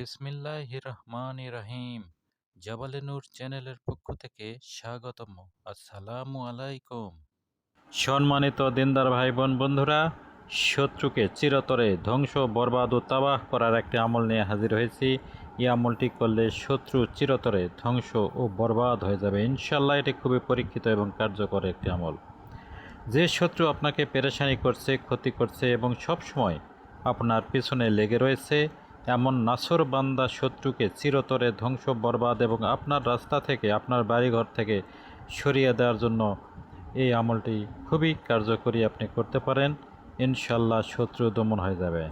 বিসমিল্লাহ রহমান রহিম জাবালে নূর চ্যানেলের পক্ষ থেকে স্বাগতম আসসালামু আলাইকুম। সম্মানিত দিনদার ভাই বোন বন্ধুরা, শত্রুকে চিরতরে ধ্বংস, বরবাদ ও তাবাহ করার একটি আমল নিয়ে হাজির হয়েছি। এই আমলটি করলে শত্রু চিরতরে ধ্বংস ও বরবাদ হয়ে যাবে। ইনশাল্লাহ এটি খুবই পরীক্ষিত এবং কার্যকর একটি আমল। যে শত্রু আপনাকে পেরেশানি করছে, ক্ষতি করছে এবং সব সময় আপনার পিছনে লেগে রয়েছে এমন নাসর বান্দা শত্রুকে চিরতরে ধ্বংস, বরবাদ এবং আপনার রাস্তা থেকে, আপনার বাড়িঘর থেকে সরিয়ে দেওয়ার জন্য এই আমলটি খুবই কার্যকরী আপনি করতে পারেন। ইনশাল্লাহ শত্রু দমন হয়ে যাবে।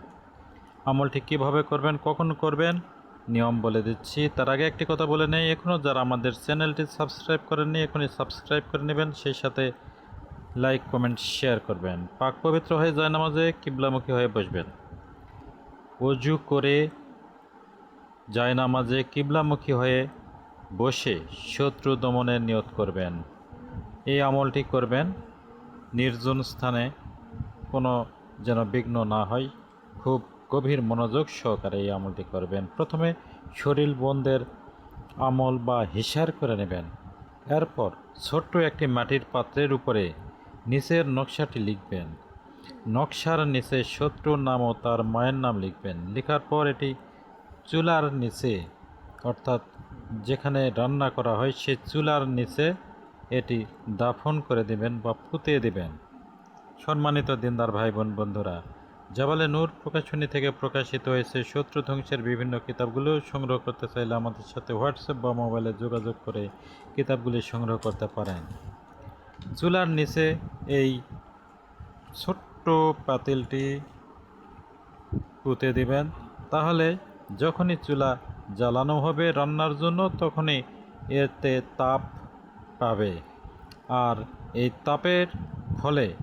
আমলটি কীভাবে করবেন, কখন করবেন, নিয়ম বলে দিচ্ছি। তার আগে একটি কথা বলে নেই এখনও যারা আমাদের চ্যানেলটি সাবস্ক্রাইব করেননি, এখনই সাবস্ক্রাইব করে নেবেন। সেই সাথে লাইক, কমেন্ট, শেয়ার করবেন। পাক পবিত্র হয়ে যায় নামাজে, কিবলামুখী হয়ে বসবেন। অজু করে যায় নামাজে কিবলামুখী হয়ে বসে শত্রু দমনের নিয়ত করবেন। এই আমলটি করবেন, নির্জন স্থানে কোনো যেন বিঘ্ন না হয়। খুব গভীর মনোযোগ সহকারে এই আমলটি করবেন। প্রথমে শরীর বন্ধের আমল বা হিসার করে নেবেন। এরপর ছোট্ট একটি মাটির পাত্রের উপরে নিচের নকশাটি লিখবেন। নকশার নিচে শত্রুর নাম ও তার মায়ের নাম লিখবেন। লেখার পর এটি চুলার নিচে, অর্থাৎ যেখানে রান্না করা হয় সে চুলার নিচে এটি দাফন করে দিবেন বা পুঁতে দিবেন। সম্মানিত দিনদার ভাই বোন বন্ধুরা, জাবালে নূর প্রকাশনী থেকে প্রকাশিত হয়েছে শত্রু ধ্বংসের বিভিন্ন কিতাবগুলো। সংগ্রহ করতে চাইলে আমাদের সাথে হোয়াটসঅ্যাপ বা মোবাইলে যোগাযোগ করে কিতাবগুলি সংগ্রহ করতে পারেন। চুলার নিচে এই ছোট্ট পাতিলটি পুঁতে দিবেন। তাহলে যখনই চুলা জ্বালানো হবে রান্নার জন্য, তখনই এতে তাপ পাবে। আর এই তাপের ফলে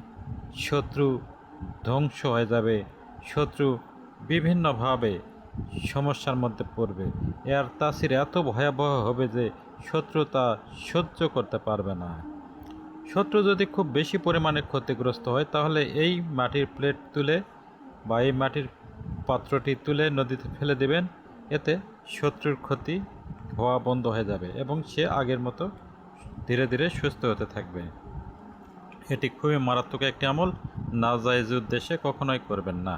শত্রু ধ্বংস হয়ে যাবে। শত্রু বিভিন্নভাবে সমস্যার মধ্যে পড়বে। এর তাসির এত ভয়াবহ হবে যে শত্রু তা সহ্য করতে পারবে না। শত্রু যদি খুব বেশি পরিমাণে ক্ষতিগ্রস্ত হয়, তাহলে এই মাটির প্লেট তুলে বা এই মাটির পাত্রটি তুলে নদীতে ফেলে দেবেন। এতে শত্রুর ক্ষতি হওয়া বন্ধ হয়ে যাবে এবং সে আগের মতো ধীরে ধীরে সুস্থ হতে থাকবে। এটি খুবই মারাত্মক একটি আমল। নাজাইজ উদ্দেশ্যে কখনোই করবেন না।